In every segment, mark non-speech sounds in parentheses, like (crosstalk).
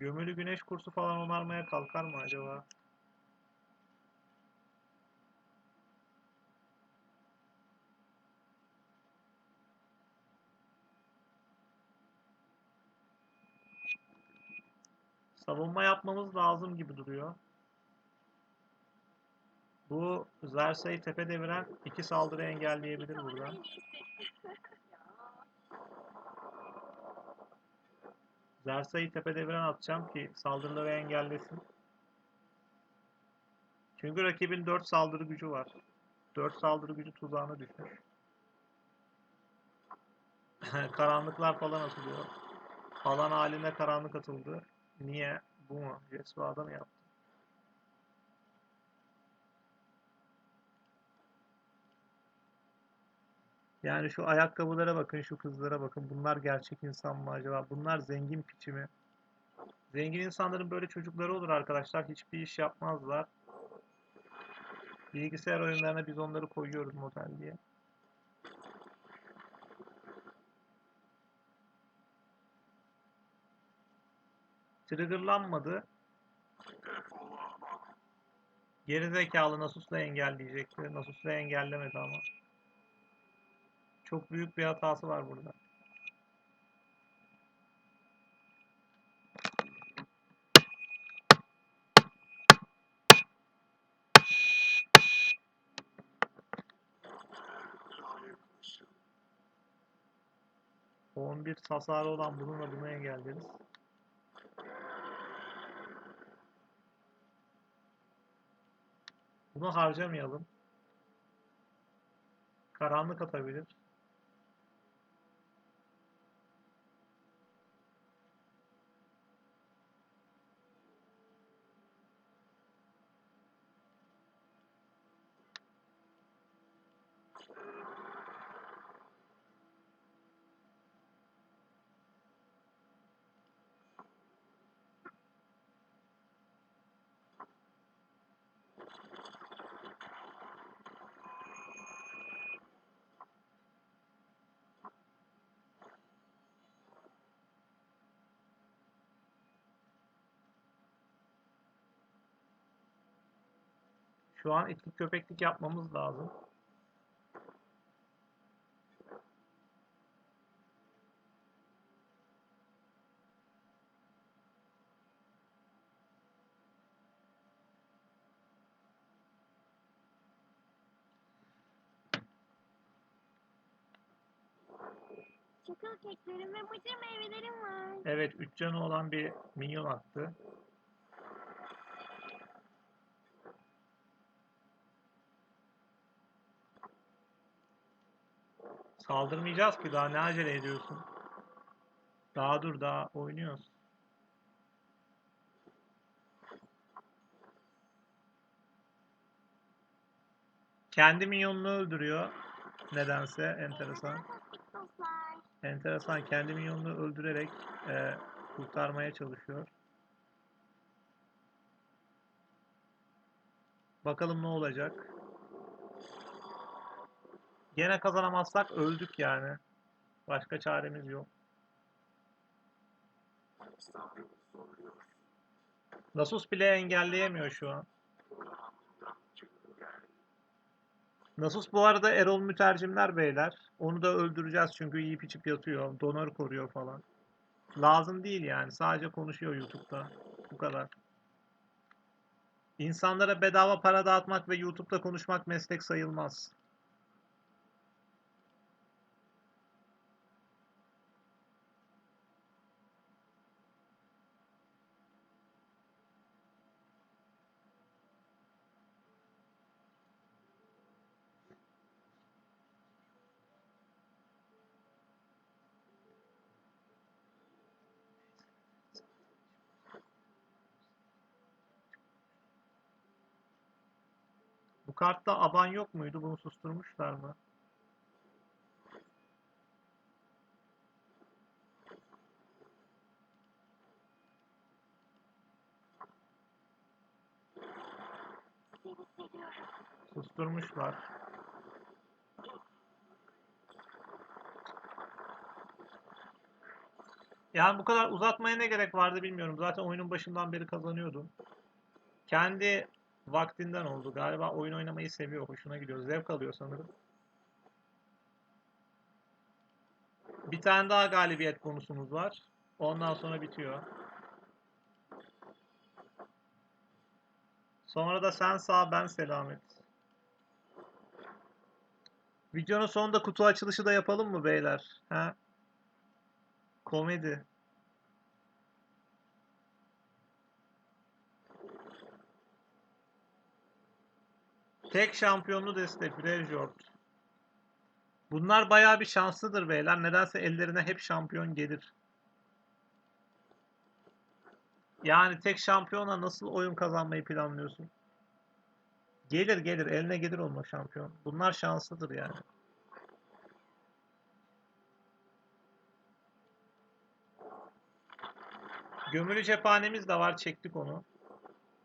Gömülü güneş kursu falan onarmaya kalkar mı acaba? Savunma yapmamız lazım gibi duruyor. Bu Zersa'yı tepe deviren iki saldırı engelleyebilir buradan. Zersa'yı tepe deviren atacağım ki saldırıları engellesin. Çünkü rakibin 4 saldırı gücü var. 4 saldırı gücü tuzağına düşmüş. (laughs) Karanlıklar falan atılıyor. Alan haline karanlık atıldı. Niye? Bu mu? Yesva'da mı yaptı? Yani şu ayakkabılara bakın, şu kızlara bakın. Bunlar gerçek insan mı acaba? Bunlar zengin piçi mi? Zengin insanların böyle çocukları olur arkadaşlar. Hiçbir iş yapmazlar. Bilgisayar oyunlarına biz onları koyuyoruz model diye. Triggerlanmadı. Gerizekalı Nasus'la engelleyecekti. Nasus'la engellemedi ama. Çok büyük bir hatası var burada. On bir hasarı olan bununla bunu engelleriz. Bunu harcamayalım. Karanlık atabilir. Şu an itlik köpeklik yapmamız lazım. Çakıl keklerim ve mıcır meyvelerim var. Evet 3 canı olan bir minyon attı. Saldırmayacağız ki daha ne acele ediyorsun? Daha dur daha oynuyoruz. Kendi minyonunu öldürüyor. Nedense enteresan. Enteresan kendi minyonunu öldürerek e, kurtarmaya çalışıyor. Bakalım ne olacak. Gene kazanamazsak öldük yani. Başka çaremiz yok. Nasus bile engelleyemiyor şu an. Nasus bu arada Erol mütercimler beyler. Onu da öldüreceğiz çünkü yiyip içip yatıyor. Donör koruyor falan. Lazım değil yani. Sadece konuşuyor YouTube'da. Bu kadar. İnsanlara bedava para dağıtmak ve YouTube'da konuşmak meslek sayılmaz. Kartta aban yok muydu? Bunu susturmuşlar mı? Susturmuşlar. Yani bu kadar uzatmaya ne gerek vardı bilmiyorum. Zaten oyunun başından beri kazanıyordum. Kendi vaktinden oldu. Galiba oyun oynamayı seviyor. Hoşuna gidiyor. Zevk alıyor sanırım. Bir tane daha galibiyet bonusumuz var. Ondan sonra bitiyor. Sonra da sen sağ ben selamet. Videonun sonunda kutu açılışı da yapalım mı beyler? Ha? Komedi. Tek şampiyonlu deste Frejord. Bunlar bayağı bir şanslıdır beyler. Nedense ellerine hep şampiyon gelir. Yani tek şampiyona nasıl oyun kazanmayı planlıyorsun? Gelir gelir. Eline gelir olmak şampiyon. Bunlar şanslıdır yani. Gömülü cephanemiz de var. Çektik onu.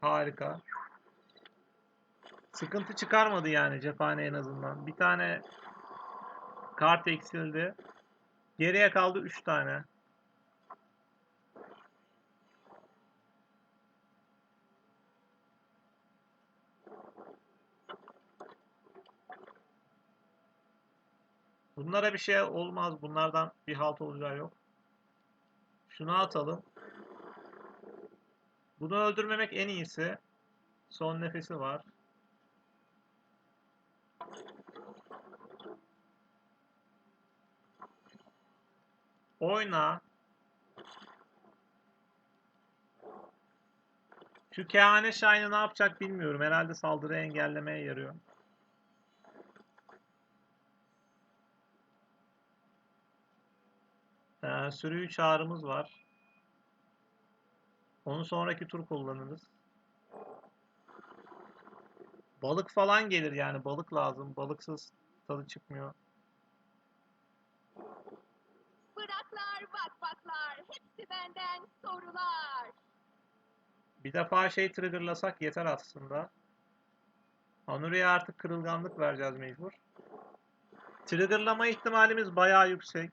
Harika. Sıkıntı çıkarmadı yani cephane en azından. Bir tane kart eksildi. Geriye kaldı 3 tane. Bunlara bir şey olmaz. Bunlardan bir halt olacağı yok. Şunu atalım. Bunu öldürmemek en iyisi. Son nefesi var. Oyna. Şu Kehane Shine'ı ne yapacak bilmiyorum. Herhalde saldırı engellemeye yarıyor. Ee, sürüyü çağrımız var. Onu sonraki tur kullanırız. Balık falan gelir yani. Balık lazım. Balıksız tadı çıkmıyor. Bıraklar bakbaklar. Hepsi benden sorular. Bir defa şey triggerlasak yeter aslında. Anuri'ye artık kırılganlık vereceğiz mecbur. Triggerlama ihtimalimiz bayağı yüksek.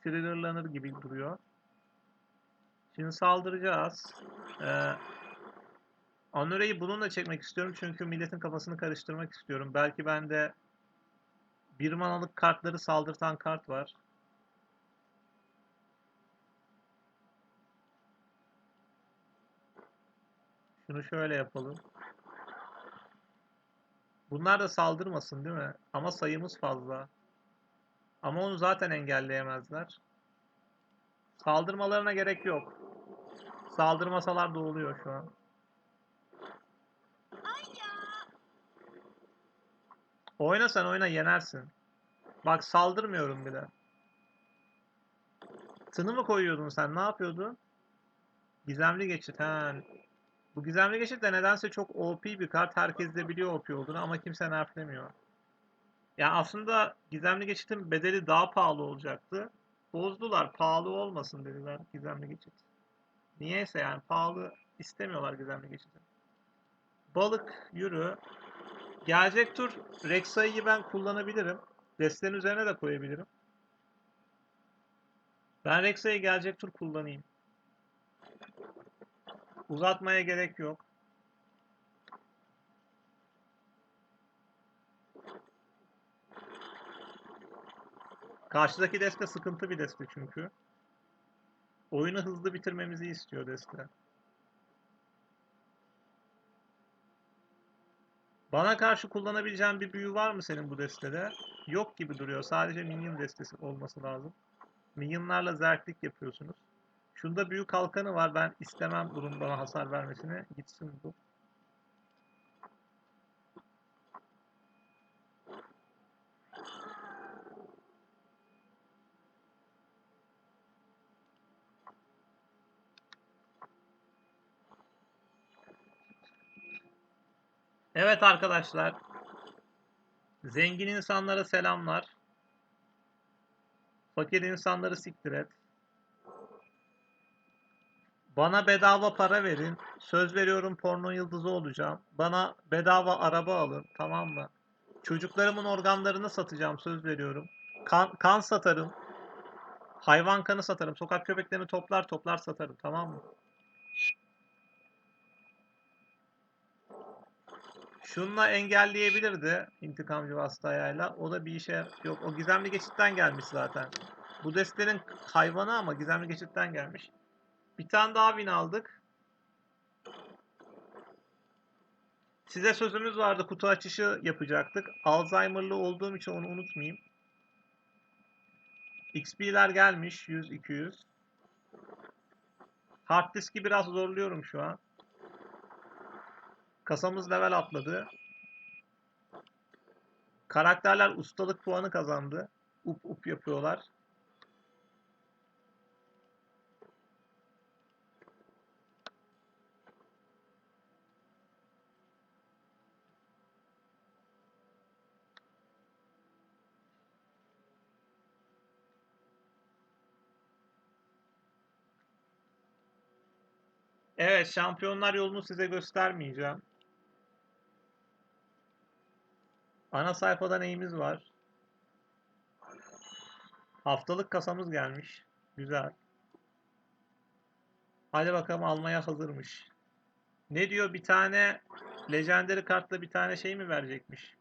Triggerlanır gibi duruyor. Şimdi saldıracağız. Ee, Anuri'yi bununla çekmek istiyorum çünkü milletin kafasını karıştırmak istiyorum. Belki bende bir manalık kartları saldırtan kart var. Şunu şöyle yapalım. Bunlar da saldırmasın değil mi? Ama sayımız fazla. Ama onu zaten engelleyemezler. Saldırmalarına gerek yok. Saldırmasalar da oluyor şu an. Oyna sen oyna yenersin. Bak saldırmıyorum bile. Tını mı koyuyordun sen? Ne yapıyordun? Gizemli geçit. Ha. Bu gizemli geçit de nedense çok OP bir kart. Herkes de biliyor OP olduğunu ama kimse nerflemiyor. Ya aslında gizemli geçitin bedeli daha pahalı olacaktı. Bozdular. Pahalı olmasın dediler gizemli geçit. Niyeyse yani pahalı istemiyorlar gizemli geçiti. Balık yürü. Gelecek tur Rek'Sai'yi ben kullanabilirim. Destenin üzerine de koyabilirim. Ben Rek'Sai'yi gelecek tur kullanayım. Uzatmaya gerek yok. Karşıdaki deste sıkıntı bir deste çünkü. Oyunu hızlı bitirmemizi istiyor deste. Bana karşı kullanabileceğin bir büyü var mı senin bu destede? Yok gibi duruyor. Sadece minion destesi olması lazım. Minyonlarla zerklik yapıyorsunuz. Şunda büyük kalkanı var. Ben istemem bunun bana hasar vermesini. Gitsin bu. Evet arkadaşlar. Zengin insanlara selamlar. Fakir insanları siktir et. Bana bedava para verin. Söz veriyorum porno yıldızı olacağım. Bana bedava araba alın. Tamam mı? Çocuklarımın organlarını satacağım. Söz veriyorum. Kan, kan satarım. Hayvan kanı satarım. Sokak köpeklerini toplar toplar satarım. Tamam mı? Şununla engelleyebilirdi intikamcı vasıta ayağıyla. O da bir işe yok. O gizemli geçitten gelmiş zaten. Bu destenin hayvanı ama gizemli geçitten gelmiş. Bir tane daha win aldık. Size sözümüz vardı. Kutu açışı yapacaktık. Alzheimer'lı olduğum için onu unutmayayım. XP'ler gelmiş. 100-200. Hard diski biraz zorluyorum şu an. Kasamız level atladı. Karakterler ustalık puanı kazandı. Up up yapıyorlar. Evet, şampiyonlar yolunu size göstermeyeceğim. Ana sayfada neyimiz var? Haftalık kasamız gelmiş. Güzel. Hadi bakalım almaya hazırmış. Ne diyor? Bir tane legendary kartla bir tane şey mi verecekmiş?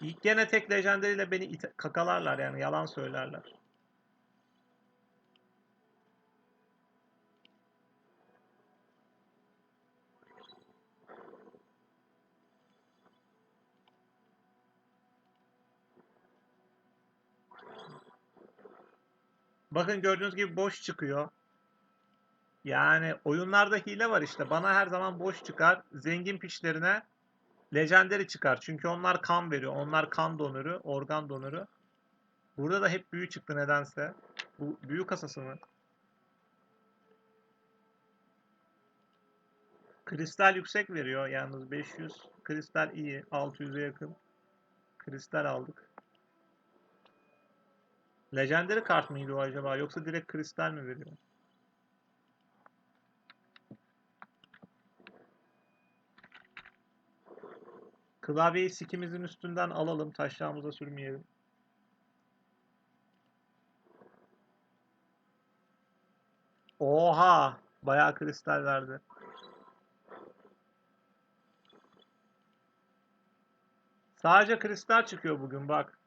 İlk gene tek legendary ile beni kakalarlar yani yalan söylerler. Bakın gördüğünüz gibi boş çıkıyor. Yani oyunlarda hile var işte. Bana her zaman boş çıkar. Zengin piçlerine legendary çıkar. Çünkü onlar kan veriyor. Onlar kan donörü, organ donörü. Burada da hep büyü çıktı nedense. Bu büyü kasası mı? Kristal yüksek veriyor yalnız 500. Kristal iyi. 600'e yakın. Kristal aldık. Legendary kart mıydı o acaba? Yoksa direkt kristal mi veriyor? Klavyeyi sikimizin üstünden alalım. Taşlarımıza sürmeyelim. Oha! Bayağı kristal verdi. Sadece kristal çıkıyor bugün bak.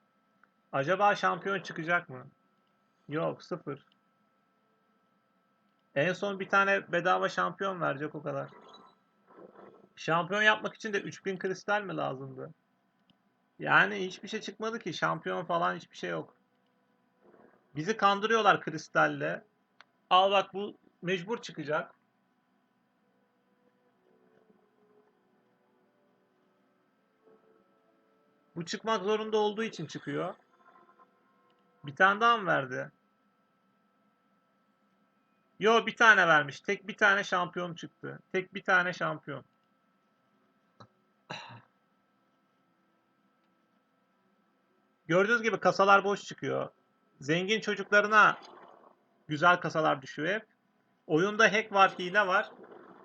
Acaba şampiyon çıkacak mı? Yok sıfır. En son bir tane bedava şampiyon verecek o kadar. Şampiyon yapmak için de 3000 kristal mi lazımdı? Yani hiçbir şey çıkmadı ki. Şampiyon falan hiçbir şey yok. Bizi kandırıyorlar kristalle. Al bak bu mecbur çıkacak. Bu çıkmak zorunda olduğu için çıkıyor. Bir tane daha mı verdi? Yo bir tane vermiş. Tek bir tane şampiyon çıktı. Tek bir tane şampiyon. Gördüğünüz gibi kasalar boş çıkıyor. Zengin çocuklarına güzel kasalar düşüyor hep. Oyunda hack var, hile var.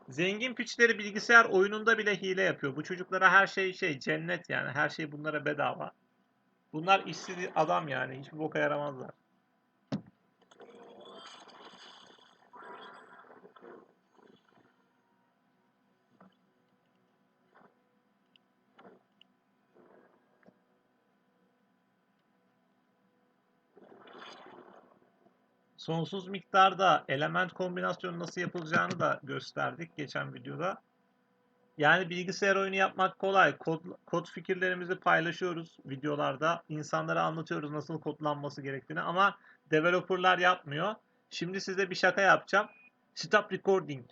Zengin piçleri bilgisayar oyununda bile hile yapıyor. Bu çocuklara her şey şey cennet yani. Her şey bunlara bedava. Bunlar işsiz adam yani. Hiçbir boka yaramazlar. Sonsuz miktarda element kombinasyonu nasıl yapılacağını da gösterdik geçen videoda. Yani bilgisayar oyunu yapmak kolay. Kod, kod fikirlerimizi paylaşıyoruz videolarda. İnsanlara anlatıyoruz nasıl kodlanması gerektiğini ama developerlar yapmıyor. Şimdi size bir şaka yapacağım. Stop recording.